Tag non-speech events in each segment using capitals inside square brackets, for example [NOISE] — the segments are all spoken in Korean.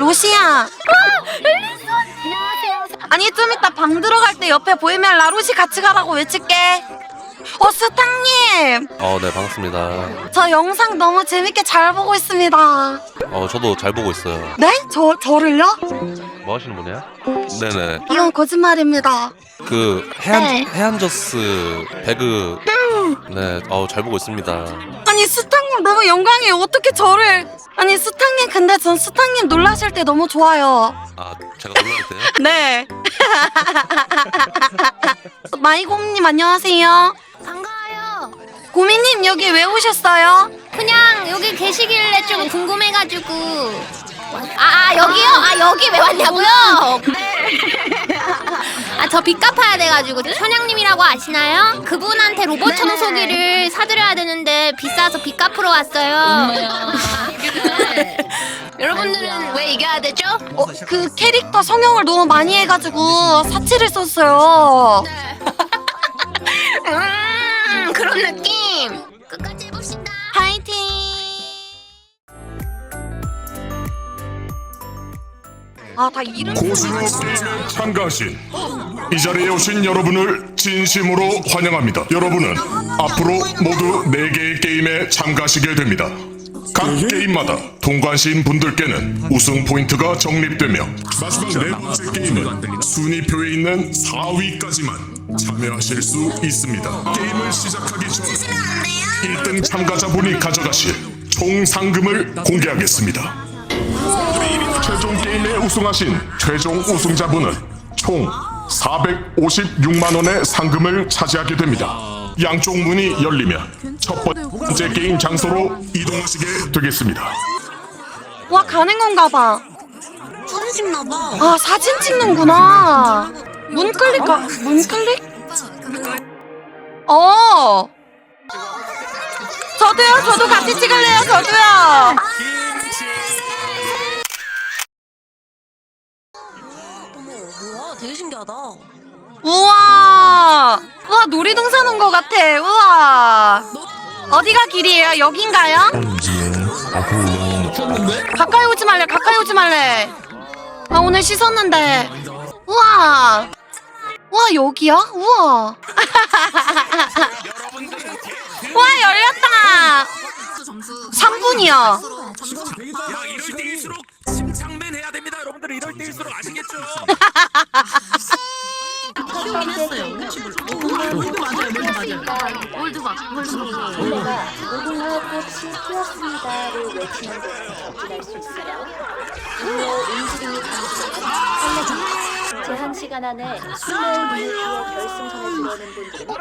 로시야. 아니 좀 이따 방 들어갈 때 옆에 보이면 라로시 같이 가라고 외칠게. 어 스탕님, 어, 네, 반갑습니다. 저 영상 너무 재밌게 잘 보고 있습니다. 어, 저도 잘 보고 있어요. 네? 저 저를요? 뭐 하시는 분이야? 네네. 이건 거짓말입니다. 그, 해안, 네. 해안저스 배그. 네, 어, 잘 보고 있습니다. 아니 스탕님 너무 영광이에요. 어떻게 저를? 아니 스탕님 근데 전 스탕님 놀라실 때 너무 좋아요. 아, 제가 놀랄 때요? [LAUGHS] 네. [LAUGHS] 마이곰님 안녕하세요. 반가워요. 고민님 여기 왜 오셨어요? 그냥 여기 계시길래 좀 궁금해가지고. 아, 아 여기요? 아 여기 왜 왔냐고요? 아 저 빚 갚아야 돼가지고 선양님이라고 아시나요? 그분한테 로봇 청소기를 사드려야 되는데 비싸서 빚 갚으러 왔어요. 여러분들은 왜 이겨야 되죠? 어, 그 캐릭터 성형을 너무 많이 해가지고 사치를 썼어요. 음 그런 느낌. 끝까지 아, 다 이름 고수로 게임에 참가하신 이 자리에 오신 여러분을 진심으로 환영합니다. 여러분은 앞으로 모두 4개의 게임에 참가하시게 됩니다. 각 게임마다 통과하신 분들께는 우승 포인트가 적립되며 마지막 네 번째 게임은 순위표에 있는 4위까지만 참여하실 수 있습니다. 게임을 시작하기 전 1등 참가자분이 가져가실 총 상금을 공개하겠습니다. 최종 게임에 우승하신 최종 우승자분은 총 456만 원의 상금을 차지하게 됩니다. 양쪽 문이 열리면 첫 번째 게임 장소로 이동하시게 되겠습니다. 와, 가는 건가 봐. 사진 찍나 봐. 아, 사진 찍는구나. 문 클릭, 가, 문클릭? 어. 저도요, 저도 같이 찍을래요, 저도요. 신기하다. 우와. 우와, 놀이동산 온 것 같아. 우와. 어디가 길이에요? 여긴가요? 가까이 오지 말래, 가까이 오지 말래. 나 오늘 씻었는데. 우와. 우와, 여기야? 우와. [LAUGHS] 우와, 열렸다. 3분이야. 야 이럴 때일수록 해야 됩니다 여러분들 이럴 때일수록 아시겠죠? 키우긴 했어요. 어, 몰드 맞아요, 몰드 맞아요. 무궁화 꽃이 피었습니다를 외치는 것을 접근할 수 있어요. 이후 움직임이 감지되면 제한 시간 안에 스몰 미니피어 결승선에 들어오는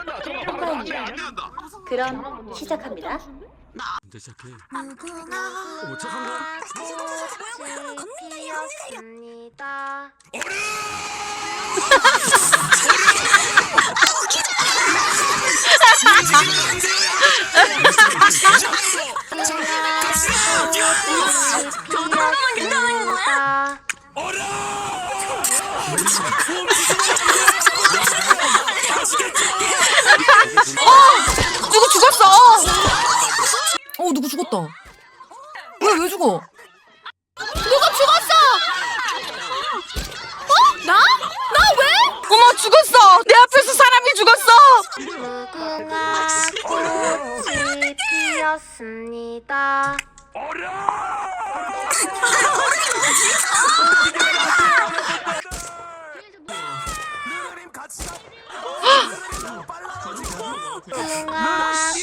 분들은 통과입니다. 그럼 시작합니다. 피었습니다. 피었습니다. 죽었다. 왜왜 죽어? 누가 죽었어? 어? 나? 나 왜? 어머, 죽었어. 내 앞에서 사람이 죽었어. 무궁화 꽃이 피었습니다.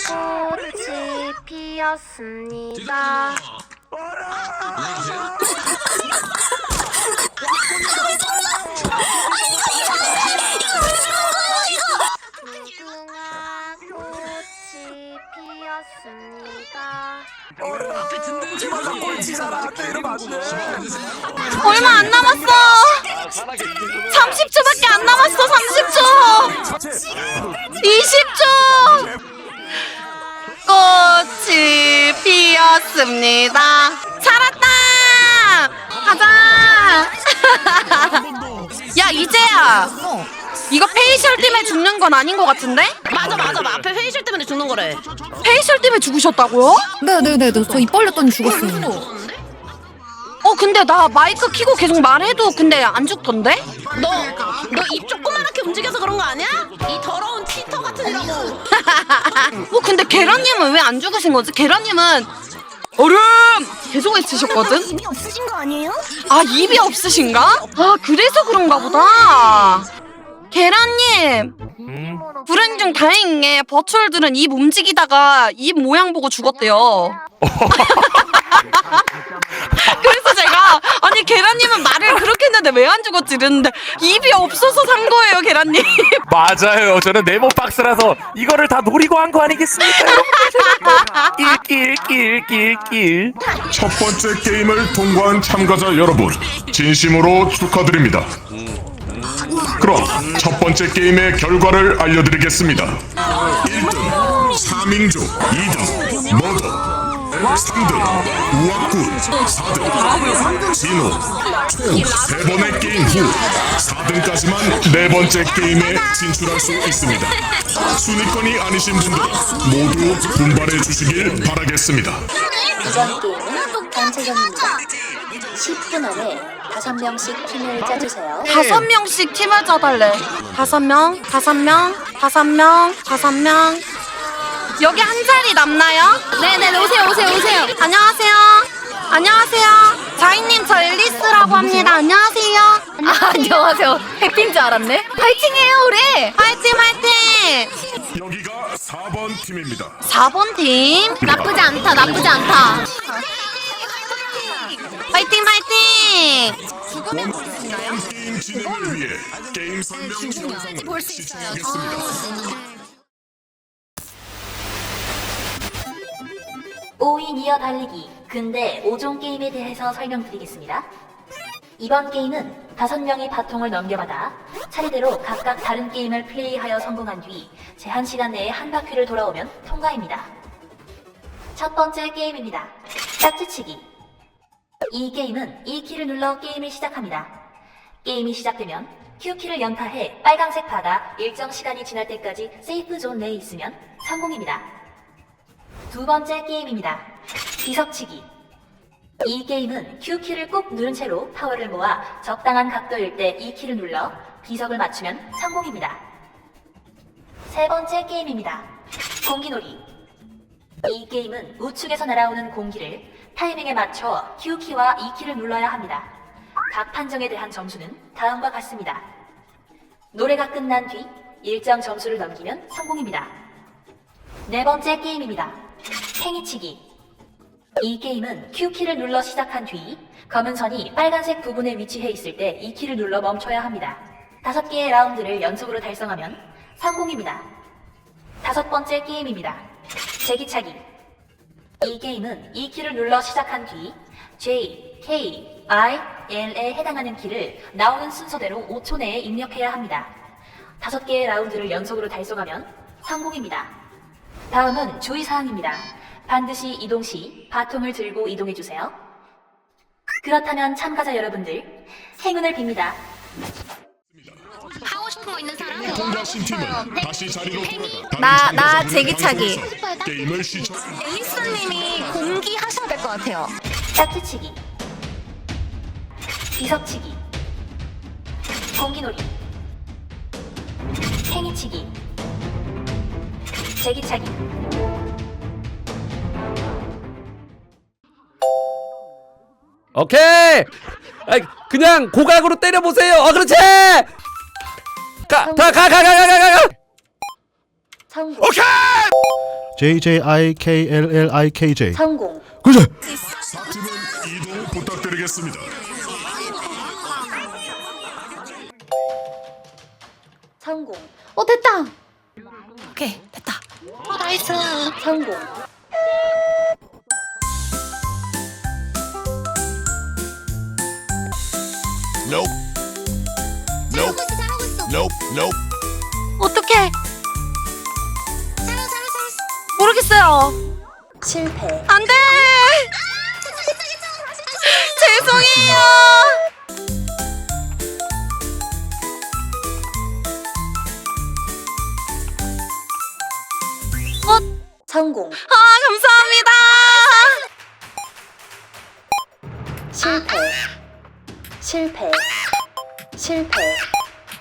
꽃이 피었습니다. 무궁화 꽃이 피었습니다. 얼마 안 남았어. 30초밖에 안 남았어. 30초. 20초. 꽃이 피었습니다. 살았다. 가자. [LAUGHS] 야 이제야. 이거 페이셜 때문에 죽는 건 아닌 것 같은데? 맞아, 맞아. 나 앞에 회의실 때문에 죽는 거래. 페이셜 때문에 죽으셨다고요? 네네네 저 입 벌렸더니 죽었어요. 어 근데 나 마이크 키고 계속 말해도 근데 안 죽던데? 너 너 입 조그만하게 움직여서 그런 거 아니야? 이 더러운 치터 같은 이라고. [LAUGHS] 어 근데 계란님은 왜 안 죽으신 거지? 계란님은 얼음 계속 외치셨거든? 입이 없으신 거 아니에요? 아 입이 없으신가? 아 그래서 그런가 보다. 계란님 불행 중 다행인 게 버추얼들은 입 움직이다가 입 모양 보고 죽었대요. [LAUGHS] 아니 계란님은 말을 그렇게 했는데 왜 안 죽었지 이랬는데 입이 없어서 산 거예요 계란님. [LAUGHS] 맞아요. 저는 네모 박스라서 이거를 다 노리고 한 거 아니겠습니까? 낄낄낄낄낄. 첫 번째 게임을 통과한 참가자 여러분, 진심으로 축하드립니다. 그럼 첫 번째 게임의 결과를 알려드리겠습니다. 1등 3인조, 2등 머더, 3등 우악군, 4등 진호, 총 3번의 게임 후 4등까지만 네 번째 게임에 진출할 수 있습니다. 순위권이 아니신 분들 모두 분발해 주시길 바라겠습니다. 이번 게임은 단체전입니다. 10분 안에 5명씩 팀을 짜주세요. 다섯 명씩 팀을 짜달래. 다섯 명, 다섯 명, 다섯 명, 다섯 명. 여기 한 자리 남나요? 네네 오세요 오세요 오세요. 안녕하세요. 안녕하세요. 자이님 저 앨리스라고 합니다. 안녕하세요. 아, 안녕하세요. 해피인 줄 알았네. 파이팅해요 우리. 파이팅 파이팅. 여기가 4번 팀입니다. 4번 팀. 나쁘지 않다 나쁘지 않다. 파이팅 파이팅. 게임 진행을 위해 게임 설명 영상을 시청하겠습니다. 5인 이어 달리기 근대 5종 게임에 대해서 설명드리겠습니다. 이번 게임은 5명이 바통을 넘겨받아 차례대로 각각 다른 게임을 플레이하여 성공한 뒤 제한 시간 내에 한 바퀴를 돌아오면 통과입니다. 첫 번째 게임입니다. 짝지치기. 이 게임은 이 키를 눌러 게임을 시작합니다. 게임이 시작되면 Q키를 연타해 빨강색 바가 일정 시간이 지날 때까지 세이프 존 내에 있으면 성공입니다. 두 번째 게임입니다. 비석치기. 이 게임은 Q키를 꾹 누른 채로 파워를 모아 적당한 각도일 때 이 키를 눌러 비석을 맞추면 성공입니다. 세 번째 게임입니다. 공기놀이. 이 게임은 우측에서 날아오는 공기를 타이밍에 맞춰 Q키와 E키를 눌러야 합니다. 각 판정에 대한 점수는 다음과 같습니다. 노래가 끝난 뒤 일정 점수를 넘기면 성공입니다. 네 번째 게임입니다. 팽이치기. 이 게임은 Q키를 눌러 시작한 뒤 검은 선이 빨간색 부분에 위치해 있을 때 이 키를 눌러 멈춰야 합니다. 다섯 개의 라운드를 연속으로 달성하면 성공입니다. 다섯 번째 게임입니다. 제기차기. 이 게임은 이 키를 눌러 시작한 뒤 J, K, I, L에 해당하는 키를 나오는 순서대로 5초 내에 입력해야 합니다. 다섯 개의 라운드를 연속으로 달성하면 성공입니다. 다음은 주의사항입니다. 반드시 이동 시 바통을 들고 이동해주세요. 그렇다면 참가자 여러분들, 행운을 빕니다. 하고 싶은 거 있는 사람? 통과하신 팀은 다시 자리로 돌아가 나- 다른 나 제기차기. 방송에서 게임을 시작. 앨리스님이 공기 하셔야 될 것 같아요. 짝지치기 비석치기 공기놀이 행이치기 제기차기 오케이. 아이, 그냥 고각으로 때려 보세요. 어, 그렇지. 가, 가, 가, 가, 가, 가, 가, 가. 성공 J J I K L L I K J. 성공 그래. 4팀은 이동 부탁드리겠습니다. 성공 어 됐다. 오케이 됐다. 어 나이스. 성공 Nope. Nope. 잘하고 있어. Nope. Nope. 어떡해? 모르겠어요. 실패 안 돼! 죄송해요! 성공. 아, 감사합니다! 실패. 실패. 실패.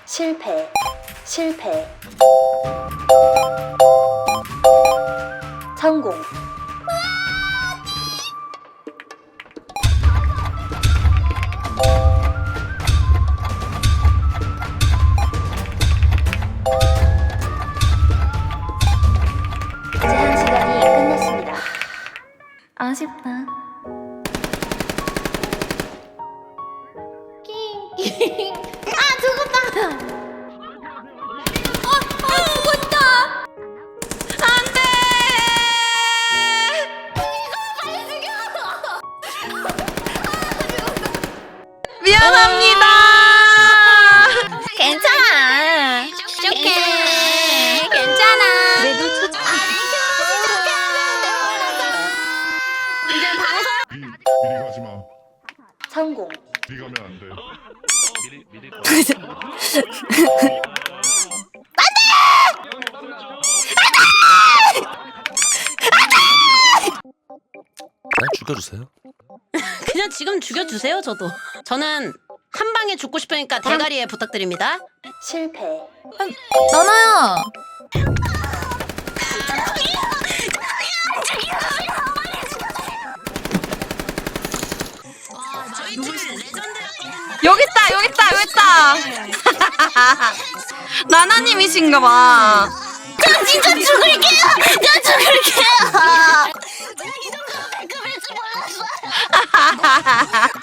실패. 실패. 성공 성공 미리 가면 안 돼. 그냥 죽여주세요. 그냥 지금 죽여주세요 저도. 저는 한 방에 죽고 싶으니까 대가리에 부탁드립니다. 실패 나나야. 여기 있다, 여기 있다, 여기 있다. [LAUGHS] 나나님이신가 봐. 저 진짜 죽을게요. 저 죽을게요.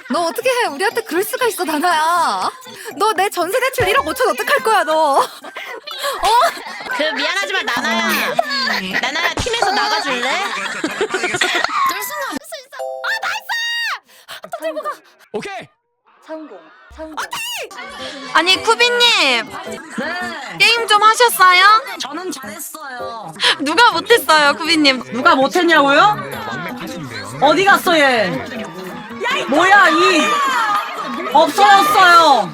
[LAUGHS] 너 어떻게 해? 우리한테 그럴 수가 있어, 나나야. 너 내 전세 대출 1억 5천 어떡할 거야, 너? 그 미안하지만 나나야. 나나야 팀에서 나가줄래? 오케이. 성공 성공 아니, 쿠비님. 게임 좀 하셨어요? 저는 잘했어요. 누가 못했어요, 쿠비님? 누가 못했냐고요? 어디 갔어 얘? 뭐야 이 없어졌어요.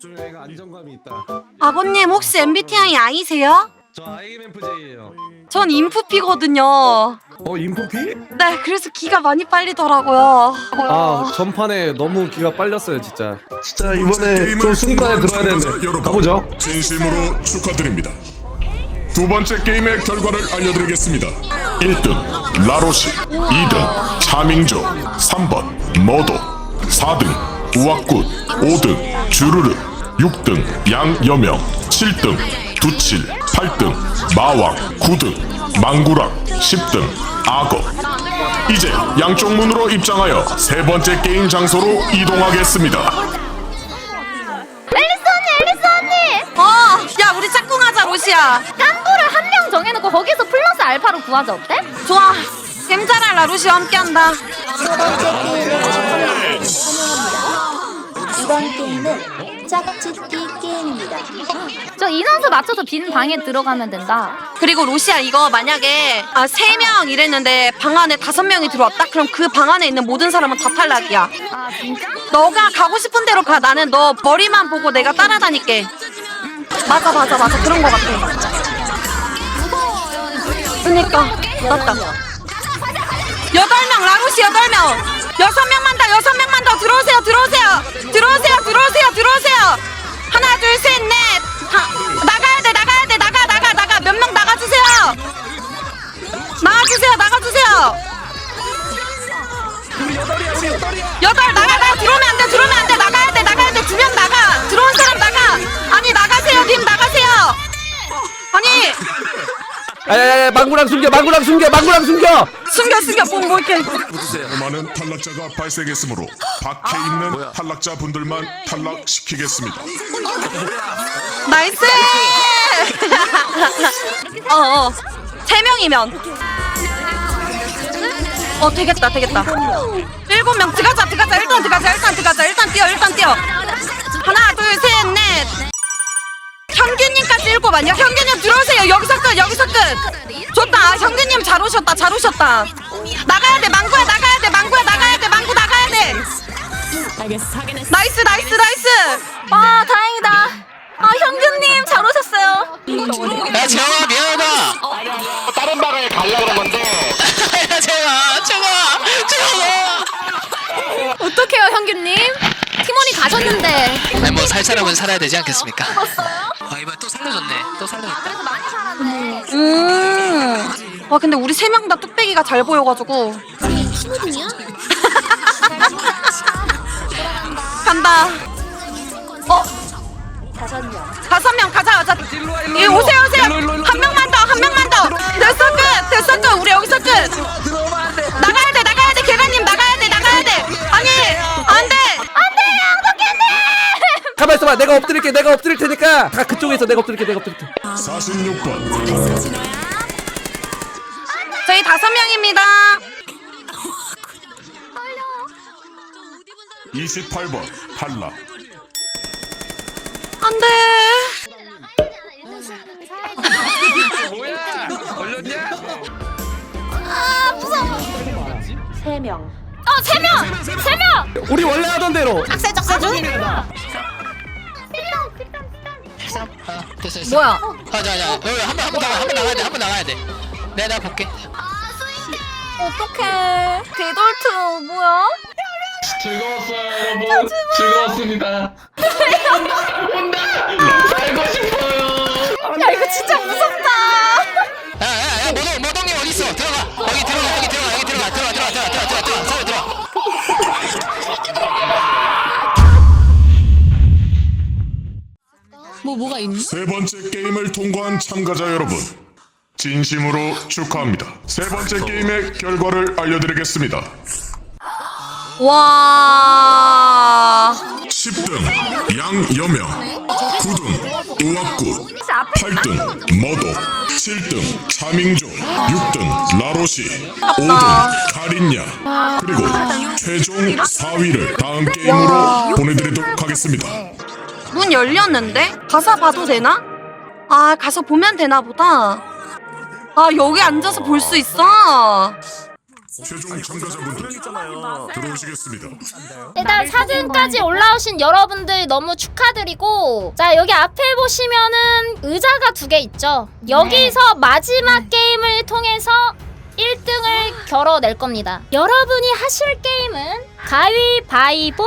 좀 안정감이 있다. 아버님, 혹시 MBTI I세요? 저 IMFJ예요. 전 인프피거든요. 어 인포피? 네, 그래서 기가 많이 빨리더라고요. 아 전판에 너무 기가 빨렸어요 진짜. 진짜 이번에 좀 순간에 들어야 되는데 여러분, 가보죠. 진심으로 축하드립니다. 두 번째 게임의 결과를 알려드리겠습니다. 1등 라로시, 2등 차밍조, 3번 머도, 4등 우악굿, 5등 주르르, 6등 양여명, 7등 두칠, 8등 마왕, 9등 망구랑, 10등 악어. 이제 양쪽 문으로 입장하여 세 번째 게임 장소로 이동하겠습니다. 앨리스 언니, 앨리스 언니. 어, 야, 우리 짝꿍하자, 로시야. 깐부를 한 명 정해놓고 거기서 플러스 알파로 구하자 어때? 좋아. 겜자랑 라루시와 함께한다. 세 번째 게임을 참여합니다. 이번 게임은 짝짓기 게임입니다. 저 인원수 맞춰서 빈 방에 들어가면 된다. 그리고 로시야 이거 만약에 아세명 이랬는데 방 안에 다섯 명이 들어왔다? 그럼 그 방 안에 있는 모든 사람은 다 탈락이야. 아 진짜? 너가 가고 싶은 대로 가. 나는 너 머리만 보고 내가 따라다닐게. 맞아 맞아 맞아 그런 거 같아. 그니까 맞다. 여덟 명 라루시 여덟 명. 여섯 명만 더 여섯 명 망구랑 숨겨 망구랑 숨겨 망구랑 숨겨. 숨겨 숨겨. 뭐, 뭐 이렇게. 많은 탈락자가 발생했으므로 밖에 있는 탈락자 분들만 탈락시키겠습니다. 나이스! 어어. [LAUGHS] 세 명이면. 어 되겠다 되겠다. 일곱 명. 들어가자 들어가자. 일단 들어가자 일단 들어가자. 일단 뛰어 일단 뛰어. 하나 둘 셋넷 현규님까지 일곱 아니야 현규님 들어오세요 여기서 끝 여기서 끝 좋다 아, 현규님 잘 오셨다 잘 오셨다 나가야 돼 망구야 나가야 돼 망구야 나가야 돼 망구 나가야 돼 나이스 나이스 나이스 와, 다행이다. 아, 현규님 잘 오셨어요. 야 재영아 미안하다. 다른 방에 가려 그런 건데. 야 [LAUGHS] 재영아 재영아 재영아. 어떡해요 형규님? 팀원이 가셨는데 아니 뭐 살 사람은 살아야 되지 않겠습니까? 아 이번 또 살려줬네. 또 살려줬다. 그래도 많이 살았네 음. 와 근데 우리 세 명 다 뚝배기가 잘 보여가지고 신호등이야? 간다. 어 다섯 명. 다섯 명 가자 가자. 예, 오세요 오세요. 한 명만 더 한 명만 더. 됐어 끝 됐어 끝 우리 여기서 끝. 가만 있어봐. 내가 엎드릴게. 내가 엎드릴 테니까 다 그쪽에서 내가 엎드릴게. 내가 엎드릴게. 46번 저희 다섯 명입니다. 28번 탈락 안돼. 세 명. 어! 세 명! 세 명! 우리 원래 하던 대로. 악세 적세 중? 아, 됐어 됐어. 뭐야? 아자자 여기 한번 한번 나가 한번 나가야 돼. 한 번 나가야 돼. 내가 내가 볼게. 어떡해 개돌트 뭐야? 즐거웠어요 여러분. 즐거웠습니다. 살고 싶어요. 야 이거 진짜 무섭다 야야야 모동 모동 세 번째 게임을 통과한 참가자 여러분 진심으로 축하합니다. 세 번째 게임의 결과를 알려드리겠습니다. 와. 10등 양여명 9등 우악구 8등 머도 7등 차밍조 6등 라로시 5등 카린야. 그리고 최종 4위를 다음 게임으로 보내드리도록 하겠습니다 문 열렸는데? 가서 봐도 되나? 아, 가서 보면 되나 보다. 아, 여기 앉아서 볼 수 있어. 최종 참가자분들 들어오시겠습니다 일단 4등까지 올라오신 여러분들 너무 축하드리고 자 여기 앞에 보시면은 의자가 두 개 있죠 여기서 마지막 게임을 통해서 1등을 겨뤄낼 겁니다 여러분이 하실 게임은 가위바위보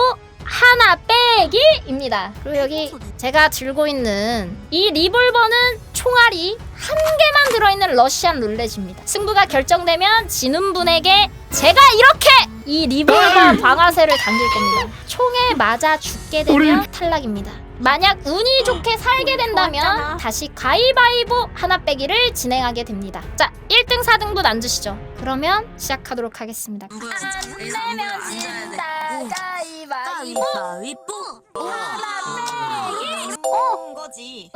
하나 빼기입니다. 그리고 여기 제가 들고 있는 이 리볼버는 총알이 한 개만 들어있는 러시안 룰렛입니다. 승부가 결정되면 지는 분에게 제가 이렇게 이 리볼버 방아쇠를 당길 겁니다. 총에 맞아 죽게 되면 탈락입니다. 만약 운이 좋게 살게 된다면 다시 가위바위보 하나 빼기를 진행하게 됩니다. 자 1등 4등분 앉으시죠. 그러면 시작하도록 하겠습니다. 안 내면 진다 가위바위보 어. 거지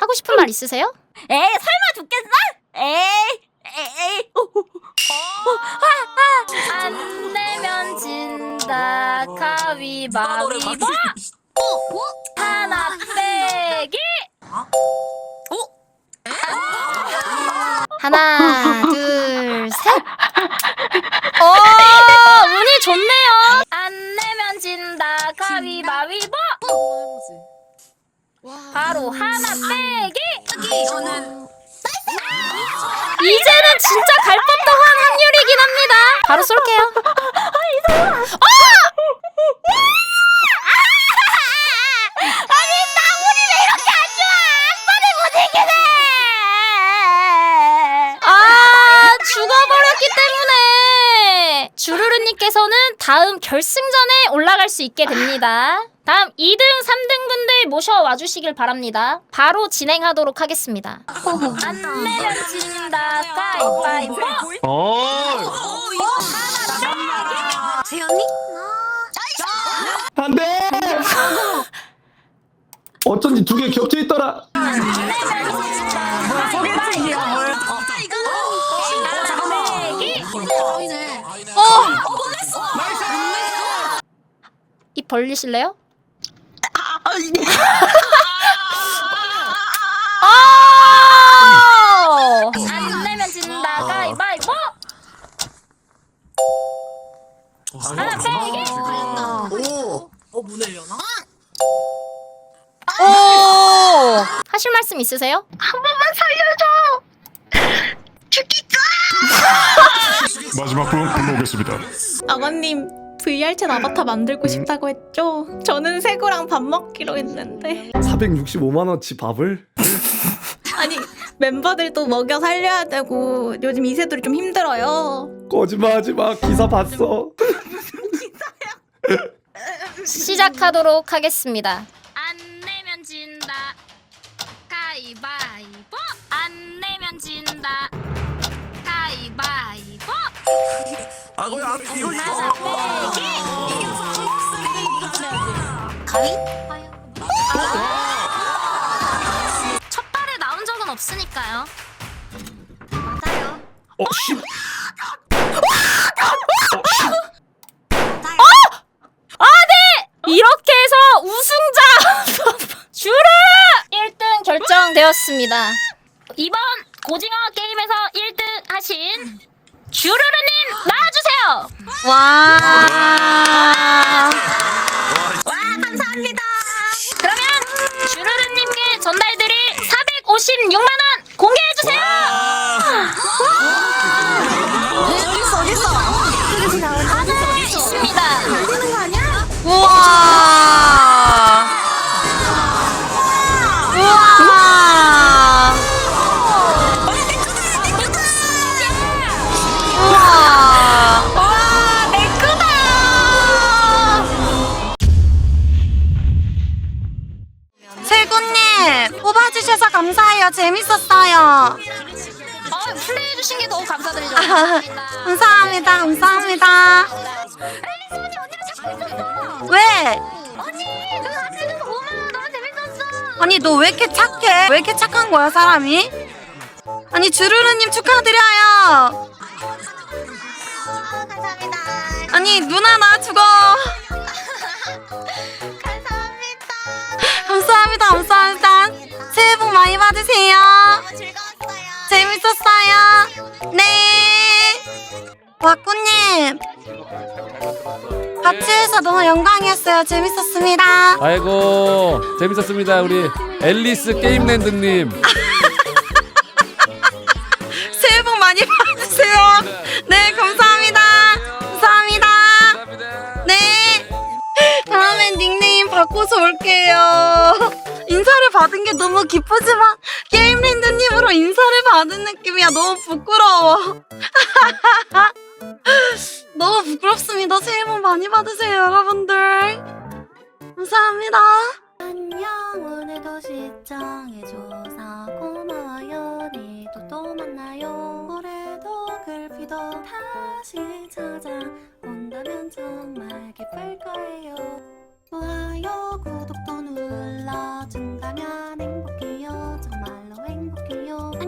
하고 싶은 말 있으세요? 에이 설마 죽겠어? 에이 에이 안 내면 진다. 가위바위보. 하나 빼기. 하나 둘셋 오 운이 좋네요 안 내면 진다 가위바위보 바로 하나 빼기 이제는 진짜 갈 법도 한 확률이긴 합니다. 바로 쏠게요. 어! 아니 나물이 왜 이렇게 안 좋아? 아빠를 못 이기네. 아 죽어버렸기 때문에 주루루님께서는 다음 결승전에 올라갈 수 있게 됩니다. 다음 2등, 3등 분들 모셔와 주시길 바랍니다. 바로 진행하도록 하겠습니다. 안 내면 진다 가위바위보 재현이? 안 돼. 어쩐지 두 개 겹쳐 있더라. 입 벌리실래요? 아! 안 내면 진다 가위바위보 하나 빼기 어문 열려나? 오. 하실 말씀 있으세요? 마지막 분 불러오겠습니다. 아버님 VR챗 아바타 만들고 싶다고 했죠? 저는 세구랑 밥 먹기로 했는데 465만 원치 밥을? 아니 멤버들도 먹여 살려야 되고 요즘 이세돌이 좀 힘들어요 거짓말하지 마. 기사 봤어. [LAUGHS] 시작하도록 하겠습니다. 아 거기 앞 이거 가위? 첫 발에 나온 적은 없으니까요. 맞아요. 어 씨. 이렇게 해서 우승자 주르 1등 결정되었습니다. 이번 고징어 게임에서 1등 하신 주르르님 나와주세요. 와. 감사드리죠. [LAUGHS] 감사합니다. 감사합니다. 왜? 언니, 그. 너무 재밌었어. 아니 너 왜 이렇게 착해? 왜 이렇게 착한 거야 사람이? 아니 주르르님 축하드려요. 감사합니다. 아니 누나 나 죽어. 감사합니다. 감사합니다. 감사합니다. 새해 복 많이 받으세요. 즐거웠어요. 재밌었어요. 네. 와꾸님. 같이 해서 너무 영광이었어요. 재밌었습니다. 아이고 재밌었습니다 우리 앨리스 게임랜드님. [LAUGHS] 새해 복 많이 받으세요. 네, 감사합니다. 감사합니다. 네. 다음엔 닉네임 바꿔서 올게요. 인사를 받은 게 너무 기쁘지만 게임 랜드님으로 인사를 받은 느낌이야. 너무 부끄러워. [LAUGHS] 너무 부끄럽습니다. 새해 복 많이 받으세요, 여러분들. 감사합니다. 안녕, 오늘도 시청해줘서 고마워요. 내일도 또 만나요. 올해도 글피도 다시 찾아온다면 정말 기쁠 거예요. 좋아요 구독도 눌러준다면 행복해요. 정말로 행복해요. 안녕.